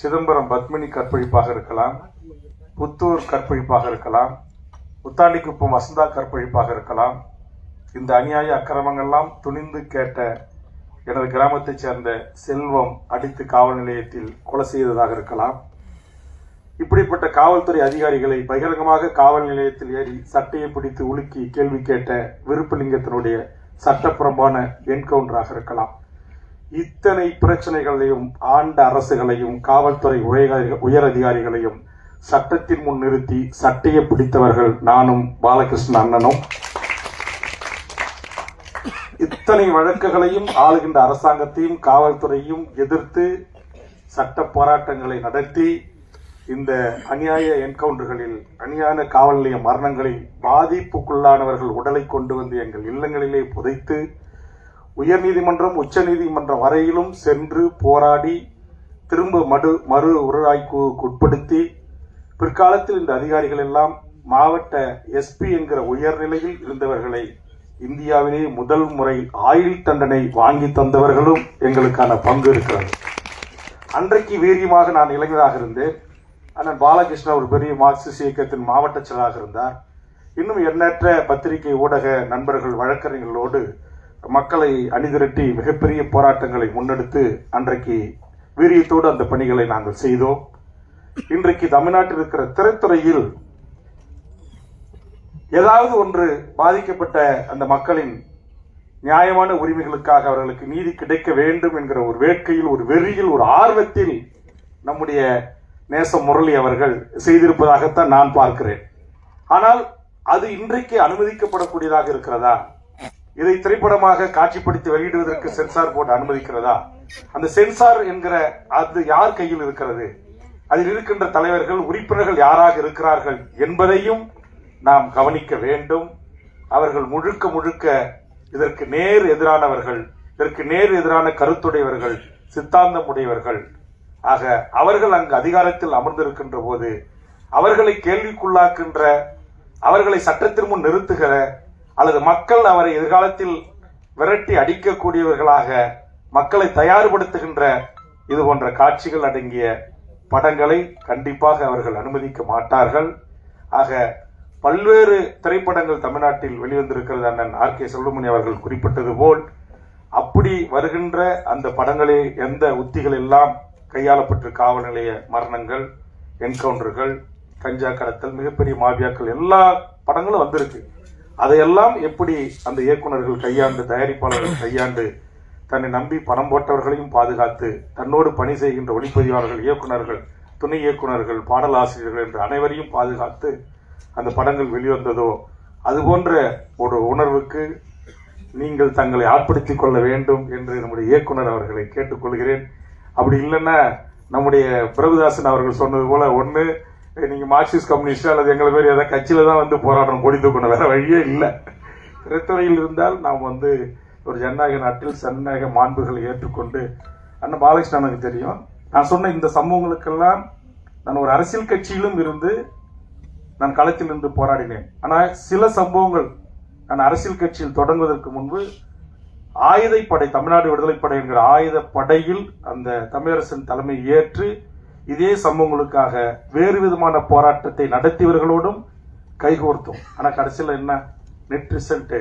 சிதம்பரம் பத்மினி கற்பழிப்பாக இருக்கலாம் புத்தூர் கற்பழிப்பாக இருக்கலாம் உத்தாண்டிக்குப்பம் வசந்தா கற்பழிப்பாக இருக்கலாம். இந்த அநியாய அக்கிரமங்கள்லாம் துணிந்து கேட்ட எனது கிராமத்தைச் சேர்ந்த செல்வம் அடித்து காவல் நிலையத்தில் கொலை செய்ததாக இருக்கலாம். இப்படிப்பட்ட காவல்துறை அதிகாரிகளை பகிரங்கமாக காவல் நிலையத்தில் ஏறி சட்டையை பிடித்து உலுக்கி கேள்வி கேட்ட விருப்பலிங்கத்தினுடைய சட்டப்புறம்பான என்கவுண்டராக இருக்கலாம். இத்தனை பிரச்சனைகளையும் ஆண்ட அரசுகளையும் காவல்துறை உயர் உயர் அதிகாரிகளையும் சட்டத்தின் முன் நிறுத்தி சட்டையை பிடித்தவர்கள் நானும் பாலகிருஷ்ணன் அண்ணனும். இத்தனை வழக்குகளையும் ஆளுகின்ற அரசாங்கத்தையும் காவல்துறையும் எதிர்த்து சட்ட போராட்டங்களை நடத்தி இந்த அநியாய என்கவுண்டர்களில் அநியாய காவல் நிலைய மரணங்களில் பாதிப்புக்குள்ளானவர்கள் உடலை கொண்டு வந்து எங்கள் இல்லங்களிலே புதைத்து உயர்நீதிமன்றம் உச்ச நீதிமன்றம் வரையிலும் சென்று போராடி திரும்ப மறு மறு உருவாய்க்குக்கு உட்படுத்தி பிற்காலத்தில் இந்த அதிகாரிகள் எல்லாம் மாவட்ட எஸ்பி என்கிற உயர்நிலையில் இருந்தவர்களை இந்தியாவிலே முதல் முறை ஆயுள் தண்டனை வாங்கி தந்தவர்களும் எங்களுக்கான பங்கு இருக்கிறது. அன்றைக்கு வீரியமாக நான் இளைஞராக இருந்தேன். அண்ணன் பாலகிருஷ்ணன் ஒரு பெரிய மார்க்சிஸ்ட் இயக்கத்தின் மாவட்ட செயலாக இருந்தார். இன்னும் எண்ணற்ற பத்திரிகை ஊடக நண்பர்கள் வழக்கறிஞர்களோடு மக்களை அணிதிரட்டி மிகப்பெரிய போராட்டங்களை முன்னெடுத்து அன்றைக்கு வீரியத்தோடு அந்த பணிகளை நாங்கள் செய்தோம். இன்றைக்கு தமிழ்நாட்டில் இருக்கிற திரைத்துறையில் ஏதாவது ஒன்று பாதிக்கப்பட்ட அந்த மக்களின் நியாயமான உரிமைகளுக்காக அவர்களுக்கு நீதி கிடைக்க வேண்டும் என்கிற ஒரு வேட்கையில் ஒரு வெறியில் ஒரு ஆர்வத்தில் நம்முடைய நேச முரளி அவர்கள் செய்திருப்பதாகத்தான் நான் பார்க்கிறேன். ஆனால் அது இன்றைக்கு அனுமதிக்கப்படக்கூடியதாக இருக்கிறதா? இதை திரைப்படமாக காட்சிப்படுத்தி வெளியிடுவதற்கு சென்சார் போர்டு அனுமதிக்கிறதா? அந்த சென்சார் என்கிற அது யார் கையில் இருக்கிறது? அதில் இருக்கின்ற தலைவர்கள் உறுப்பினர்கள் யாராக இருக்கிறார்கள் என்பதையும் நாம் கவனிக்க வேண்டும். அவர்கள் முழுக்க முழுக்க இதற்கு நேர் எதிரானவர்கள் இதற்கு நேர் எதிரான கருத்துடையவர்கள் சித்தாந்தம் உடையவர்கள் ஆக அவர்கள் அங்கு அதிகாரத்தில் அமர்ந்திருக்கின்ற போது அவர்களை கேள்விக்குள்ளாக்கின்ற அவர்களை சட்டத்தின் முன் நிறுத்துகிற அல்லது மக்கள் அவரை எதிர்காலத்தில் விரட்டி அடிக்கக்கூடியவர்களாக மக்களை தயார்படுத்துகின்ற இது போன்ற காட்சிகள் அடங்கிய படங்களை கண்டிப்பாக அவர்கள் அனுமதிக்க மாட்டார்கள். ஆக பல்வேறு திரைப்படங்கள் தமிழ்நாட்டில் வெளிவந்திருக்கிறது அண்ணன் ஆர் கே செல்வமணி அவர்கள் குறிப்பிட்டது போல் அப்படி வருகின்ற அந்த படங்களே எந்த உத்திகள் எல்லாம் கையாளப்பட்டு காவல் நிலைய மரணங்கள் என்கவுண்டர்கள் கஞ்சா கடத்தல் மிகப்பெரிய மாபியாக்கள் எல்லா படங்களும் வந்திருக்கு. அதையெல்லாம் எப்படி அந்த இயக்குனர்கள் கையாண்டு தயாரிப்பாளர்கள் கையாண்டு தன்னை நம்பி பணம் போட்டவர்களையும் பாதுகாத்து தன்னோடு பணி செய்கின்ற ஒளிப்பதிவாளர்கள் இயக்குனர்கள் துணை இயக்குனர்கள் பாடலாசிரியர்கள் என்று அனைவரையும் பாதுகாத்து அந்த படங்கள் வெளிவந்ததோ அது போன்ற ஒரு உணர்வுக்கு நீங்கள் தங்களை ஆட்படுத்திக் கொள்ள வேண்டும் என்று நம்முடைய இயக்குனர் அவர்களை கேட்டுக்கொள்கிறேன் அப்படி இல்லைன்னா நம்முடைய பிரபுதாசன் அவர்கள் சொன்னது போல ஒன்று நீங்க மார்க்சிஸ்ட் கம்யூனிஸ்ட் அல்லது எங்களை பேர் ஏதாவது கட்சியில தான் வந்து போராடணும் கொடி தூக்கணும் வேற வழியே இல்லை. திரைத்துறையில் இருந்தால் நாம் வந்து ஒரு ஜனநாயக நாட்டில் ஜனநாயக மாண்புகளை ஏற்றுக்கொண்டு அண்ணன் பாலகிருஷ்ணன் எனக்கு தெரியும் நான் சொன்ன இந்த சம்பவங்களுக்கெல்லாம் நான் ஒரு அரசியல் கட்சியிலும் இருந்து நான் களத்தில் நின்று போராடினேன். ஆனால் சில சம்பவங்கள் நான் அரசியல் கட்சியில் தொடங்குவதற்கு முன்பு ஆயுதப்படை தமிழ்நாடு விடுதலைப்படை என்கிற ஆயுத படையில் அந்த தமிழரசன் தலைமை ஏற்று இதே சம்பவங்களுக்காக வேறு விதமான போராட்டத்தை நடத்தியவர்களோடும் கைகோர்த்தோம். ஆனால் கடைசியில் என்ன? நெட் ரிசல்ட்டு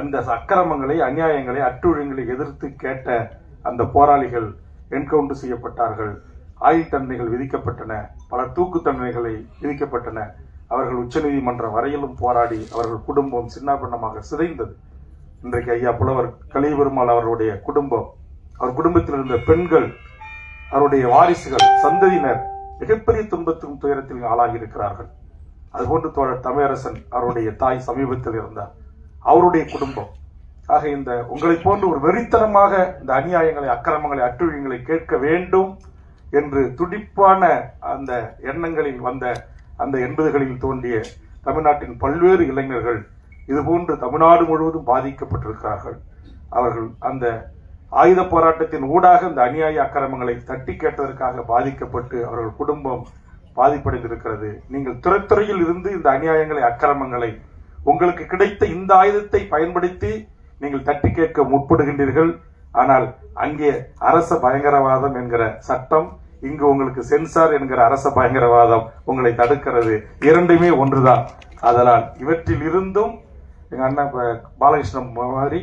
அந்த அக்கிரமங்களை அநியாயங்களை அட்டுழியங்களை எதிர்த்து கேட்ட அந்த போராளிகள் என்கவுண்டர் செய்யப்பட்டார்கள். ஆயுள் தண்டனைகள் விதிக்கப்பட்டன. பல தூக்கு தண்டனைகளை விதிக்கப்பட்டன. அவர்கள் உச்சநீதிமன்றம் வரையிலும் போராடி அவர்கள் குடும்பம் சின்னாபின்னமாக சிதைந்தது. இன்றைக்கு ஐயா புலவர் கலிபெருமாள் அவர்களுடைய குடும்பம் அவர் குடும்பத்தில் இருந்த பெண்கள் அவருடைய வாரிசுகள் சந்ததியினர் மிகப்பெரிய துன்பத்துக்கும் துயரத்தில் ஆளாகி இருக்கிறார்கள் அதுபோன்று தோழர் தமிழரசன் அவருடைய தாய் சமீபத்தில் இருந்தார். அவருடைய குடும்பம். ஆக இந்த உங்களை போன்று ஒரு வெறித்தனமாக இந்த அநியாயங்களை அக்கிரமங்களை அட்டுழியங்களை கேட்க வேண்டும் என்று துடிப்பான அந்த எண்ணங்களில் வந்த அந்த எண்பதுகளில் தோன்றிய தமிழ்நாட்டின் பல்வேறு இளைஞர்கள் இதுபோன்று தமிழ்நாடு முழுவதும் பாதிக்கப்பட்டிருக்கிறார்கள். அவர்கள் அந்த ஆயுத போராட்டத்தின் ஊடாக இந்த அநியாய அக்கிரமங்களை தட்டி கேட்டதற்காக பாதிக்கப்பட்டு அவர்கள் குடும்பம் பாதிப்படைந்திருக்கிறது. நீங்கள் துறைத்துறையில் இருந்து இந்த அநியாயங்களை அக்கிரமங்களை உங்களுக்கு கிடைத்த இந்த ஆயுதத்தை பயன்படுத்தி நீங்கள் தட்டி கேட்க முற்படுகின்றீர்கள். ஆனால் அங்கே அரச பயங்கரவாதம் என்கிற சட்டம் இங்கு உங்களுக்கு சென்சார் என்கிற அரச பயங்கரவாதம் உங்களை தடுக்கிறது. இரண்டுமே ஒன்றுதான். அதனால் இவற்றில் இருந்தும் எங்க அண்ணன் பாலகிருஷ்ணன் மாதிரி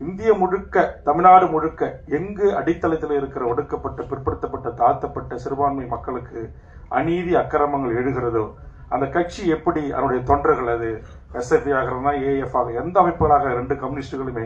இந்திய முழுக்க தமிழ்நாடு முழுக்க எங்கு அடித்தளத்தில் இருக்கிற ஒடுக்கப்பட்ட பிற்படுத்தப்பட்ட தாழ்த்தப்பட்ட சிறுபான்மை மக்களுக்கு அநீதி அக்கிரமங்கள் எழுகிறதோ அந்த கட்சி எப்படி அதனுடைய தொண்டர்கள் அது எஸ்எஃபி ஆகிறதா ஏஎஃப் ஆக எந்த அமைப்புகளாக ரெண்டு கம்யூனிஸ்டுகளுமே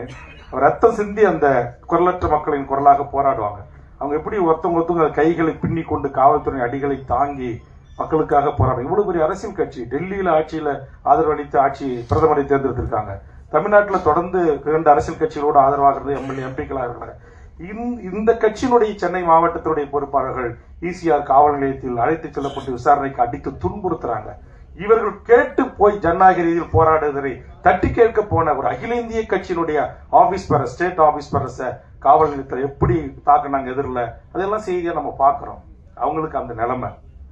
ரத்தம் சிந்தி அந்த குரலற்ற மக்களின் குரலாக போராடுவாங்க. அவங்க எப்படி ஒருத்தவங்க ஒருத்தவங்க கைகளை பின்னி கொண்டு காவல்துறை அடிகளை தாங்கி மக்களுக்காக போராடும் இவ்வளவு பெரிய அரசியல் கட்சி டெல்லியில ஆட்சியில ஆதரவு அளித்து ஆட்சி பிரதமரை தேர்ந்தெடுத்திருக்காங்க. தமிழ்நாட்டில் தொடர்ந்து இரண்டு அரசியல் கட்சிகளோடு ஆதரவாகிறது எம்எல்ஏ எம்பிக்களாக இருக்கிறாங்க இந்த- இந்த கட்சியினுடைய சென்னை மாவட்டத்தினுடைய பொறுப்பாளர்கள் இசிஆர் காவல் நிலையத்தில் அழைத்து செல்லப்பட்டு விசாரணைக்கு அடித்து துன்புறுத்துறாங்க. இவர்கள் கேட்டு போய் ஜனநாயக ரீதியில் போராடுவதை தட்டி கேட்க போன ஒரு அகில இந்திய கட்சியினுடைய ஆபீஸ் பெற ஸ்டேட் ஆபீஸ் பெறச காவல் நிலையத்தில் எப்படி தாக்குனாங்க எதிரில் அதெல்லாம் செய்தியாக நம்ம பார்க்குறோம் அவங்களுக்கு அந்த நிலைமை.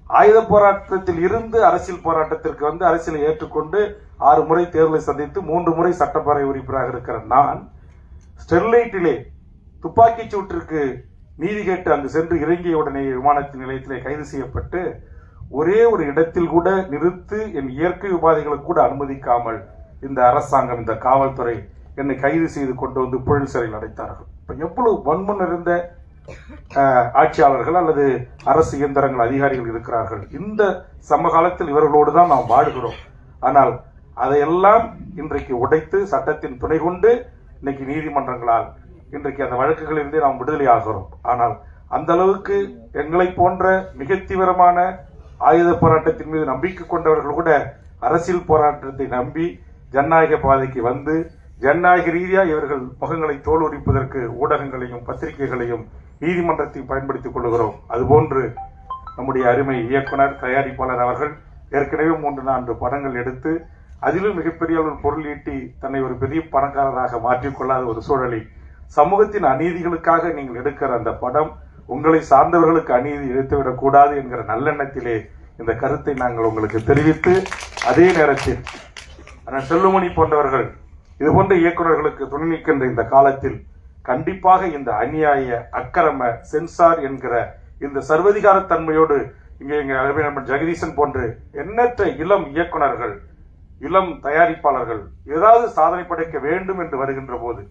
ஆயுத போராட்டத்தில் இருந்து அரசியல் போராட்டத்திற்கு வந்து அரசியலை ஏற்றுக்கொண்டு ஆறு முறை தேர்தலை சந்தித்து மூன்று முறை சட்டப்பேரவை உறுப்பினராக இருக்கிற நான் ஸ்டெர்லைட்டிலே துப்பாக்கிச் சூட்டிற்கு நீதி கேட்டு அங்கு சென்று இறங்கிய உடனே விமானத்தின் நிலையத்திலே கைது செய்யப்பட்டு ஒரே ஒரு இடத்தில் கூட நிறுத்து என் இயற்கை உபாதைகளுக்கு கூட அனுமதிக்காமல் இந்த அரசாங்கம் இந்த காவல்துறை என்னை கைது செய்து கொண்டு வந்து புழல் சிறையில் அடைத்தார்கள். இப்ப எவ்வளவு வன்மன் இருந்த ஆட்சியாளர்கள் அல்லது அரசு இயந்திரங்கள் அதிகாரிகள் இருக்கிறார்கள். இந்த சமகாலத்தில் இவர்களோடு தான் நாம் வாடுகிறோம். ஆனால் அதையெல்லாம் இன்றைக்கு உடைத்து சட்டத்தின் துணை கொண்டு இன்னைக்கு நீதிமன்றங்களால் இன்றைக்கு அந்த வழக்குகளிலிருந்தே நாம் விடுதலை ஆகிறோம். ஆனால் அந்த அளவுக்கு எங்களை போன்ற மிக தீவிரமான ஆயுத போராட்டத்தின் மீது நம்பிக்கை கொண்டவர்கள் கூட அரசியல் போராட்டத்தை நம்பி ஜனநாயக பாதைக்கு வந்து ஜனநாயக ரீதியாக இவர்கள் முகங்களை தோலுரிப்பதற்கு ஊடகங்களையும் பத்திரிகைகளையும் நீதிமன்றத்தையும் பயன்படுத்திக் கொள்கிறோம் அதுபோன்று நம்முடைய அருமை இயக்குனர் தயாரிப்பாளர் அவர்கள் ஏற்கனவே மூன்று நான்கு படங்கள் எடுத்து அதிலும் மிகப்பெரிய ஒரு பொருள் ஈட்டி தன்னை ஒரு பெரிய பணக்காரராக மாற்றிக்கொள்ளாத ஒரு சூழலில் சமூகத்தின் அநீதிகளுக்காக நீங்கள் எடுக்கிற அந்த படம் உங்களை சார்ந்தவர்களுக்கு அநீதி இழுத்துவிடக் கூடாது என்கிற நல்லெண்ணத்திலே இந்த கருத்தை நாங்கள் உங்களுக்கு தெரிவித்து அதே நேரத்தில் அண்ணன் செல்லுமணி போன்றவர்கள் இது போன்ற இயக்குநர்களுக்கு துணை நிற்கின்ற இந்த காலத்தில் கண்டிப்பாக இந்த அநியாய அக்கிரம சென்சார் என்கிற இந்த சர்வதிகார தன்மையோடு இங்கே எங்க ஜெகதீசன் போன்று எண்ணற்ற இளம் இயக்குனர்கள் இளம் தயாரிப்பாளர்கள் ஏதாவது சாதனை படைக்க வேண்டும் என்று வருகின்ற போது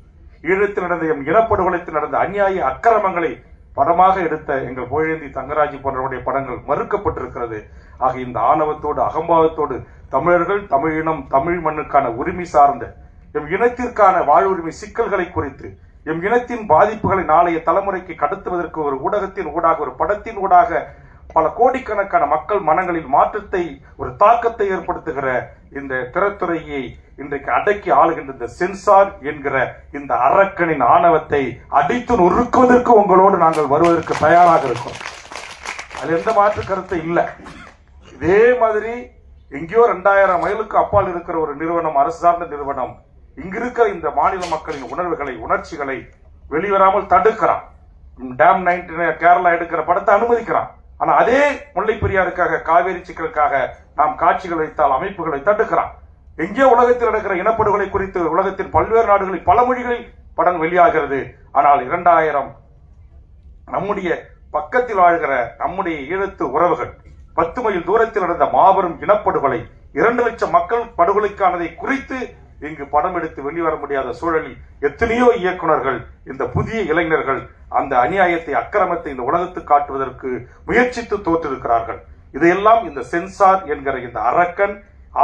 ஈழத்தில் நடந்த எம் இனப்படுகொலைத்தில் நடந்த அநியாய அக்கிரமங்களை படமாக எடுத்த எங்கள் புகழேந்தி தங்கராஜ் போன்றவருடைய படங்கள் மறுக்கப்பட்டிருக்கிறது. ஆக இந்த ஆணவத்தோடு அகம்பாவத்தோடு தமிழர்கள் தமிழினம் தமிழ் மண்ணுக்கான உரிமை சார்ந்த எம் இனத்திற்கான வாழ்வுரிமை சிக்கல்களை குறித்து எம் இனத்தின் பாதிப்புகளை நாளைய தலைமுறைக்கு கடத்துவதற்கு ஒரு ஊடகத்தின் ஊடாக ஒரு படத்தின் ஊடாக பல கோடிக்கணக்கான மக்கள் மனங்களில் மாற்றத்தை ஒரு தாக்கத்தை ஏற்படுத்துகிற இந்த திரைத்துறையை இன்றைக்கு அடக்கி ஆளுகின்ற இந்த சென்சார் என்கிற இந்த அரக்கனின் ஆணவத்தை அடித்து நொறுக்குவதற்கு உங்களோடு நாங்கள் வருவதற்கு தயாராக இருக்கோம். அது எந்த மாற்று கருத்து இல்லை. இதே மாதிரி எங்கேயோ ரெண்டாயிரம் மைலுக்கு அப்பால் இருக்கிற ஒரு நிறுவனம் அரசு சார்ந்த நிறுவனம் இங்கிருக்கிற இந்த மாநில மக்களின் உணர்வுகளை உணர்ச்சிகளை வெளிவராமல் தடுக்கிறான். டேம் நைன்டி கேரளா எடுக்கிற படத்தை அனுமதிக்கிறான். ஆனா அதே முல்லை பெரியாருக்காக காவேரி சிக்கலுக்காக நாம் காட்சிகள் வைத்தால் அமைப்புகளை தடுக்கிறான் எங்கேயோ உலகத்தில் நடக்கிற இனப்படுகொலை குறித்து உலகத்தின் பல்வேறு நாடுகளில் பல மொழிகளில் படம் வெளியாகிறது. ஆனால் இரண்டாயிரம் நம்முடைய பக்கத்தில் வாழ்கிற நம்முடைய ஈழத்து உறவுகள் பத்து மைல் தூரத்தில் நடந்த மாபெரும் இனப்படுகொலை இரண்டு லட்சம் மக்கள் படுகொலைக்கானதை குறித்து இங்கு படம் எடுத்து வெளிவர முடியாத சூழலில் எத்தனையோ இயக்குனர்கள் இந்த புதிய இளைஞர்கள் அந்த அநியாயத்தை அக்கிரமத்தை இந்த உலகத்துக்கு காட்டுவதற்கு முயற்சித்து தோற்றிருக்கிறார்கள். இதையெல்லாம் இந்த சென்சார் என்கிற இந்த அரக்கன்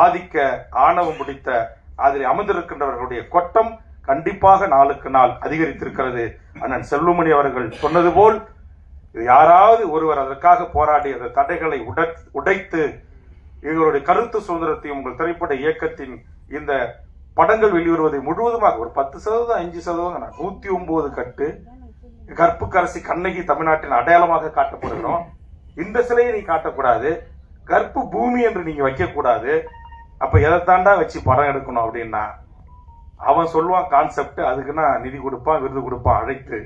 ஆதிக்க ஆணவம் முடித்த அதில் அமர்ந்திருக்கின்றவர்களுடைய கொட்டம் கண்டிப்பாக நாளுக்கு நாள் அதிகரித்திருக்கிறது. அண்ணன் செல்வமணி அவர்கள் சொன்னது போல் யாராவது ஒருவர் அதற்காக போராடி அந்த தடைகளை உடைத்து எங்களுடைய கருத்து சுதந்திரத்தையும் உங்கள் திரைப்பட இயக்கத்தின் இந்த படங்கள் வெளிவருவதை முழுவதுமாக ஒரு பத்து சதவீதம் அஞ்சு சதவீதம் நூத்தி ஒன்பது கட்டு கற்புக்கரசி கண்ணகி தமிழ்நாட்டின் அடையாளமாக காட்டப்படுகிறோம். இந்த சிலையை நீ காட்டக்கூடாது. கற்பு பூமி என்று நீங்க வைக்கக்கூடாது. அப்ப எதைத்தாண்டா வச்சு படம் எடுக்கணும் அப்படின்னா அவன் சொல்லுவான் கான்செப்ட் அதுக்குன்னா நிதி கொடுப்பான் விருது கொடுப்பான் அழைத்து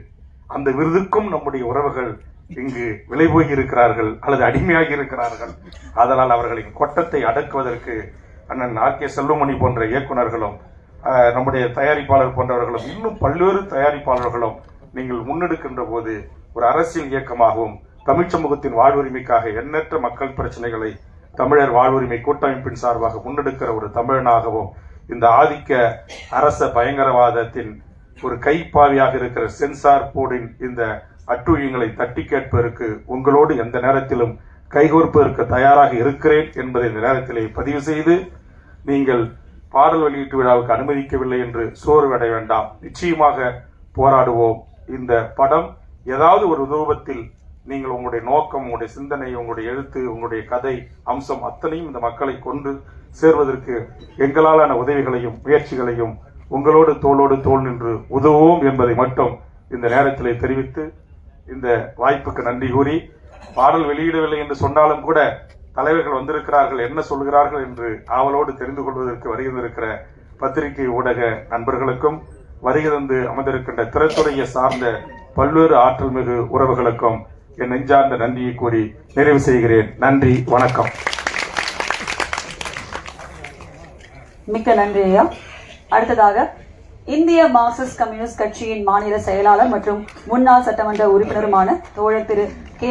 அந்த விருதுக்கும் நம்முடைய உறவுகள் இங்கு விலை போகி இருக்கிறார்கள் அல்லது அடிமையாகி இருக்கிறார்கள். அதனால் அவர்களின் கொட்டத்தை அடக்குவதற்கு அண்ணன் ஆர் கே செல்வமணி போன்ற இயக்குனர்களும் நம்முடைய தயாரிப்பாளர் போன்றவர்களும் இன்னும் பல்வேறு தயாரிப்பாளர்களும் நீங்கள் முன்னெடுக்கின்ற போது ஒரு அரசியல் இயக்கமாகவும் தமிழ் சமூகத்தின் வாழ்வுரிமைக்காக எண்ணற்ற மக்கள் பிரச்சனைகளை தமிழர் வாழ்வுரிமை கூட்டமைப்பின் சார்பாக முன்னெடுக்கிற ஒரு தமிழனாகவும் இந்த ஆதிக்க அரச பயங்கரவாதத்தின் ஒரு கைப்பாவியாக இருக்கிற சென்சார் போர்டின் இந்த அட்டூழியங்களை தட்டி கேட்பதற்கு உங்களோடு எந்த நேரத்திலும் கைகோர்ப்பதற்கு தயாராக இருக்கிறேன் என்பதை இந்த நேரத்திலே பதிவு செய்து நீங்கள் பாடல் வெளியீட்டு விழாவுக்கு அனுமதிக்கவில்லை என்று சோர்வடைய வேண்டாம். நிச்சயமாக போராடுவோம். இந்த படம் ஏதாவது ஒரு ரூபத்தில் நீங்கள் உங்களுடைய நோக்கம் உங்களுடைய சிந்தனை உங்களுடைய எழுத்து உங்களுடைய கதை அம்சம் அத்தனையும் இந்த மக்களை கொண்டு சேர்வதற்கு எங்களாலான உதவிகளையும் முயற்சிகளையும் உங்களோடு தோளோடு தோல் நின்று உதவுவோம் என்பதை மட்டும் இந்த நேரத்திலே தெரிவித்து இந்த வாய்ப்புக்கு நன்றி கூறி பாடல் வெளியிடவில்லை என்று சொன்னாலும் கூட தலைவர்கள் வந்திருக்கிறார்கள் என்ன சொல்கிறார்கள் என்று ஆவலோடு தெரிந்து கொள்வதற்கு வருகின்றிருக்கிற பத்திரிகை ஊடக நண்பர்களுக்கும் வருகை தந்து அமர்ந்திருக்கின்ற திரைத்துறையை சார்ந்த பல்வேறு ஆற்றல் மிகு உறவுகளுக்கும் என் நெஞ்சார்ந்த நன்றியை கூறி நிறைவு செய்கிறேன். நன்றி வணக்கம். மிக்க நன்றி ஐயா. அடுத்ததாக இந்திய மார்க்சிஸ்ட் கம்யூனிஸ்ட் கட்சியின் மாநில செயலாளர் மற்றும் முன்னாள் சட்டமன்ற உறுப்பினருமான தோழர் திரு கே